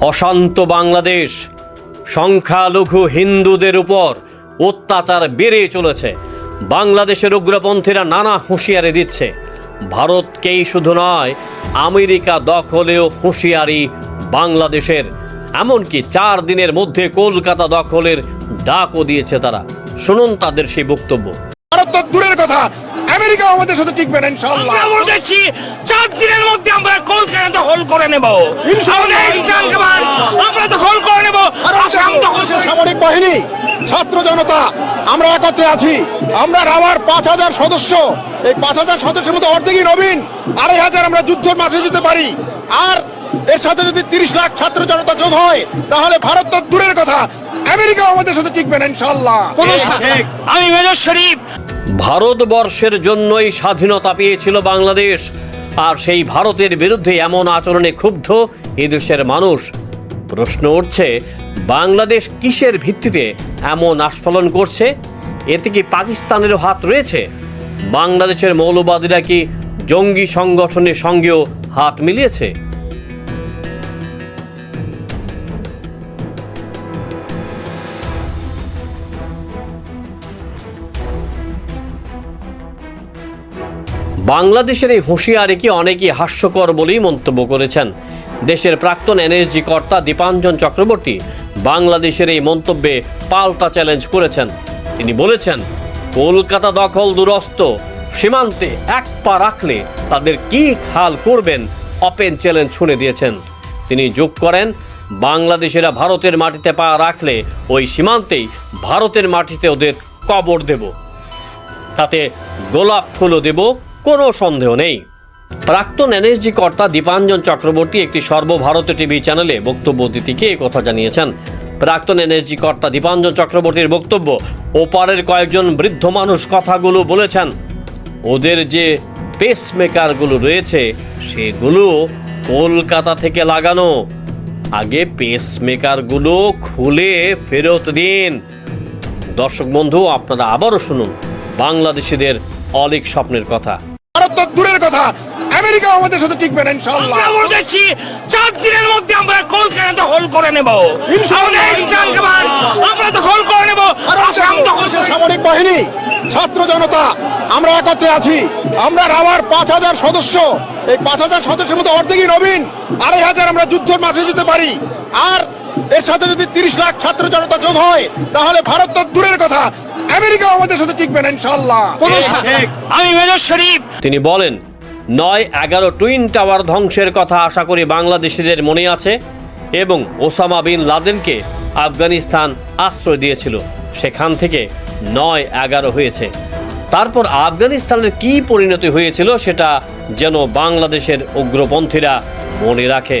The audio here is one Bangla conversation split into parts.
অশান্ত বাংলাদেশ, সংখ্যালঘু হিন্দুদের উপর অত্যাচার বেড়ে চলেছে। বাংলাদেশের উগ্রপন্থীরা নানা হুঁশিয়ারি দিচ্ছে। ভারতকেই শুধু নয়, আমেরিকা দখলেও হুঁশিয়ারি বাংলাদেশের। এমনকি চার দিনের মধ্যে কলকাতা দখলের ডাকও দিয়েছে তারা। শুনুন তাদের সেই বক্তব্য। দূরের কথা আমেরিকা আমাদের সাথে টিকবে না ইনশাল্লাহ আমরা বলেছি চার দিনের মধ্যে আমরা কলকাতা দখল করে নেব। ইনশাআল্লাহ, আমরা দখল করে নেব। সামরিক বাহিনী ছাত্র জনতা আমরা একত্রে আছি। আমরা রাওয়ার পাঁচ হাজার সদস্য। এই পাঁচ হাজার সদস্যের মধ্যে অর্ধেকই নবীন আড়াই হাজার আমরা যুদ্ধের মাঠে যেতে পারি। আর এর সাথে যদি তিরিশ লাখ ছাত্র জনতা যোগ হয় তাহলে ভারত তো দূরের কথা। আমেরিকা আমাদের সাথে টিকবে না ইনশাল্লাহ আমি মেজর শরীফ। ভারতবর্ষের জন্যই স্বাধীনতা পেয়েছিল বাংলাদেশ, আর সেই ভারতের বিরুদ্ধে এমন আচরণে ক্ষুব্ধ এদেশের মানুষ। প্রশ্ন উঠছে, বাংলাদেশ কিসের ভিত্তিতে এমন আস্ফলন করছে? এতে কি পাকিস্তানেরও হাত রয়েছে? বাংলাদেশের মৌলবাদীরা কি জঙ্গি সংগঠনের সঙ্গেও হাত মিলিয়েছে? বাংলাদেশের এই হুঁশিয়ারিকে অনেকেই হাস্যকর বলেই মন্তব্য করেছেন? দেশের প্রাক্তন এনএসজি কর্তা দীপাঞ্জন চক্রবর্তী বাংলাদেশের এই মন্তব্যে পাল্টা চ্যালেঞ্জ করেছেন। তিনি বলেছেন, কলকাতা দখল দুরস্ত, সীমান্তে এক পা রাখলে তাদের কি হাল করবেন? অপেন চ্যালেঞ্জ শুনে দিয়েছেন। তিনি যোগ করেন, বাংলাদেশিরা ভারতের মাটিতে পা রাখলে ওই সীমান্তেই ভারতের মাটিতে ওদের কবর দেব। তাতে গোলাপ ফুলও দেব। কোনো সন্দেহ নেই। প্রাক্তন এনএসজি কর্তা দীপাঞ্জন চক্রবর্তী একটি সর্বভারতীয় টিভি চ্যানেলে বক্তব্য দিতে গিয়ে কথা জানিয়েছেন। প্রাক্তন এনএসজি কর্তা দীপাঞ্জন চক্রবর্তীর বক্তব্য, ওপারের কয়েকজন বৃদ্ধ মানুষ কথাগুলো বলেছেন। ওদের যে পেসমেকারগুলো রয়েছে, সেগুলো কলকাতা থেকে লাগানো। আগে পেসমেকারগুলো খুলে ফেরত দিন। দর্শক বন্ধু, আপনারা আবারও শুনুন বাংলাদেশিদের অলিক স্বপ্নের কথা। ভারত তো দূরের কথা। আমেরিকা আমাদের সাথে টিকবে না ইনশাল্লাহ আমরা বলেছি চার দিনের মধ্যে আমরা কলকাতা দখল করে নেব। ইনশাআল্লাহ, ইনশাআল্লাহ। আমরা দখল করে নেব। আসাম সামরিক বাহিনী ছাত্র জনতা আমরা একত্রে আছি। আমরা রাওয়ার পাঁচ হাজার সদস্য। এই পাঁচ হাজার সদস্যের মধ্যে অর্ধেকই নবীন আড়াই হাজার আমরা যুদ্ধের মাঠে যেতে পারি। আর এর সাথে যদি তিরিশ লাখ ছাত্র জনতা যোগ হয় তাহলে ভারত তো দূরের কথা। আমেরিকা আমাদের সাথে টিকবে না ইনশাল্লাহ আমি মেজর শরীফ। তিনি বলেন নয় এগারো টুইন টাওয়ার ধ্বংসের কথা আশা করি বাংলাদেশিদের মনে আছে এবং ওসামা বিন লাদেনকে আফগানিস্তান আশ্রয় দিয়েছিল। সেখান থেকে নয় এগারো হয়েছে। তারপর আফগানিস্তানের কি পরিণতি হয়েছিল সেটা যেন বাংলাদেশের উগ্রপন্থীরা মনে রাখে।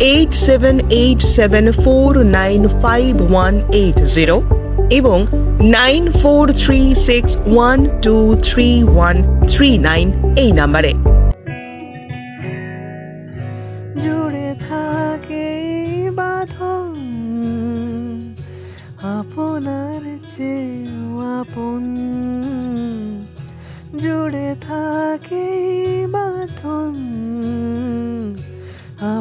eight seven eight seven four nine five one eight এবং nine four six one two one nine এই নাম্বারে। জুড়ে থাকে আপনার চেয়েও আপন। জুড়ে থাকে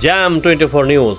জ্যাম টোয়েন্টি ফোর নিউজ